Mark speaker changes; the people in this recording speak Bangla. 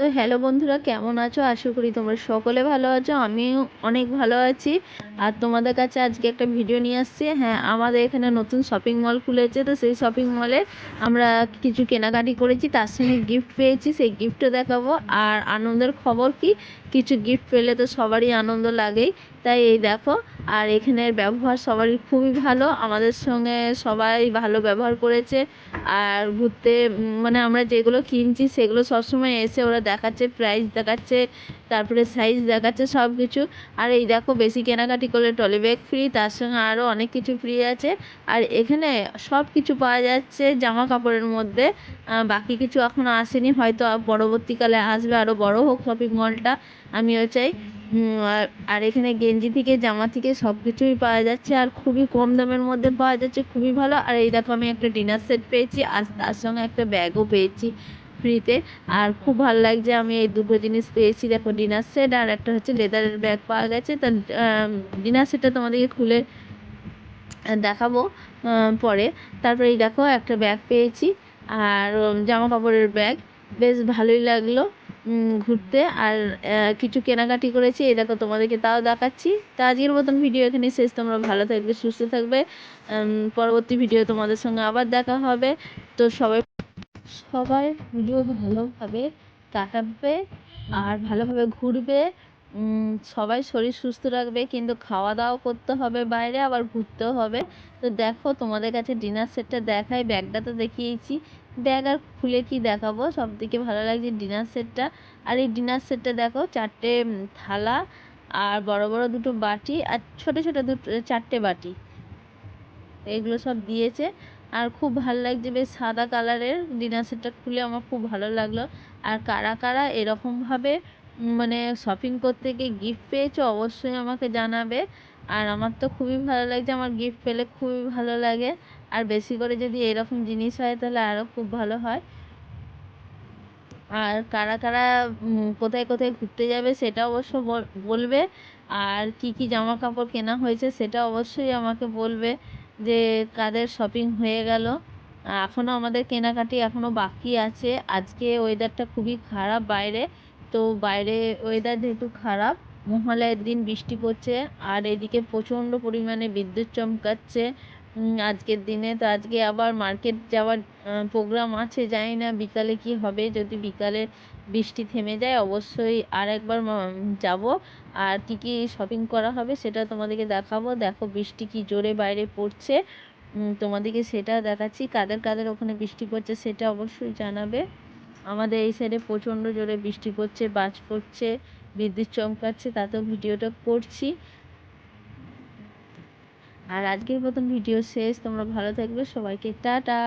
Speaker 1: তো হ্যালো বন্ধুরা, কেমন আছো? আশা করি তোমরা সকলে ভালো আছো, আমিও অনেক ভালো আছি। আর তোমাদের কাছে আজকে একটা ভিডিও নিয়ে আসছি। হ্যাঁ আমাদের এখানে নতুন শপিং মল খুলেছে, তো সেই শপিং মলে আমরা কিছু কেনাকাটি করেছি, তার সঙ্গে গিফট পেয়েছি, সেই গিফটও দেখাবো। আর আনন্দের খবর কি? কিছু গিফট পেলে তো সবারই আনন্দ লাগেই। তাই এই দেখো আর এখানের ব্যবহার সবারই খুবই ভালো। আমাদের সঙ্গে সবাই ভালো ব্যবহার করেছে। আর ঘুরতে মানে আমরা যেগুলো কিনছি সেগুলো সবসময় এসে ওরা দেখাচ্ছে প্রাইস দেখাচ্ছে, তারপরে সাইজ দেখাচ্ছে সব কিছু আর এই দেখো বেশি কেনাকাটি করলে ট্রলি ব্যাগ ফ্রি তার সঙ্গে আরও অনেক কিছু ফ্রি আছে। আর এখানে সব কিছু পাওয়া যাচ্ছে জামা কাপড়ের মধ্যে বাকি কিছু এখনও আসেনি, হয়তো পরবর্তীকালে আসবে আরও বড় হোক শপিং মলটা আমিও চাই। আর আর এখানে গেঞ্জি থেকে, জামা থেকে সব কিছুই পাওয়া যাচ্ছে, আর খুবই কম দামের মধ্যে পাওয়া যাচ্ছে, খুবই ভালো। আর এই দেখো, আমি একটা ডিনার সেট পেয়েছি, আর তার সঙ্গে একটা ব্যাগও পেয়েছি ফ্রিতে। আর খুব ভালো লাগছে, আমি এই দুটো জিনিস পেয়েছি, দেখো, ডিনার সেট, আর একটা হচ্ছে লেদারের ব্যাগ পাওয়া গেছে। তা ডিনার সেটটা তোমাদেরকে খুলে দেখাবো পরে। তারপরে এই দেখো, একটা ব্যাগ পেয়েছি, আর জামা কাপড়ের ব্যাগ। বেশ ভালোই লাগল। ঘুরতে। আর কিছু কেনাকাটি করেছি। এই দেখো তোমাদেরকে তাও দেখাচ্ছি। তা আজকের মতন ভিডিও এখানে শেষ। তোমরা ভালো থাকবে, সুস্থ থাকবে। পরবর্তী ভিডিও তোমাদের সঙ্গে আবার দেখা হবে। তো সবাই সবাই ভিডিও ভালোভাবে কাটাবে আর ভালোভাবে ঘুরবে। সবাই শরীর সুস্থ রাখবে, কিন্তু খাওয়া দাওয়াও করতে হবে বাইরে, আবার ঘুরতেও হবে। তো দেখো, তোমাদের কাছে ডিনার সেটটা দেখাই ব্যাগটা তো দেখিয়েছি। ব্যাগ আর খুলে কি দেখাবো? সব থেকে ভালো লাগছে ডিনার সেটটা আর এই ডিনার সেটটা দেখো, চারটে থালা আর বড় বড় দুটো বাটি আর ছোট ছোট দুটো, চারটে বাটি। এগুলো সব দিয়েছে। আর খুব ভালো লাগছে, বেশ সাদা কালারের ডিনার সেটটা খুলে আমার খুব ভালো লাগল। আর কারা কারা এরকমভাবে মানে শপিং করতে গিয়ে গিফট পেয়েছ, অবশ্যই আমাকে জানাবে। আর আমার তো খুবই ভালো লাগছে, আমার গিফট পেলে খুবই ভালো লাগে। আর বেশি করে যদি এরকম জিনিস হয়, তাহলে আরও খুব ভালো হয়। আর কারা কারা কোথায় কোথায় ঘুরতে যাবে, সেটা অবশ্য বলবে। আর কী কী জামা কাপড় কেনা হয়েছে, সেটা অবশ্যই আমাকে বলবে যে কাদের শপিং হয়ে গেল। এখনও আমাদের কেনাকাটি এখনও বাকি আছে। আজকে ওয়েদারটা খুবই খারাপ বাইরে। তো বাইরে ওয়েদার যেহেতু খারাপ, মহালয়ের দিন বৃষ্টি পড়ছে, আর এদিকে প্রচণ্ড পরিমাণে বিদ্যুৎ চমকাচ্ছে। আজকের দিনে তো আজকে আবার মার্কেট যাওয়ার প্রোগ্রাম আছে, জানি না বিকালে কী হবে। যদি বিকালে বৃষ্টি থেমে যায়, অবশ্যই আর একবার যাব। আর কী কী শপিং করা হবে সেটা তোমাদেরকে দেখাবো। দেখো বৃষ্টি কী জোরে বাইরে পড়ছে। তোমাদেরকে সেটা দেখাচ্ছি। কাদের কাদের ওখানে বৃষ্টি পড়ছে সেটা অবশ্যই জানাবে। আমাদের এই সাইডে প্রচণ্ড জোরে বৃষ্টি পড়ছে, বাজ পড়ছে, বিদ্যুৎ চমকাচ্ছে, তাতেও ভিডিওটা করছি। আর আজকের মতন ভিডিও শেষ, তোমরা ভালো থাকবে, সবাইকে টাটা।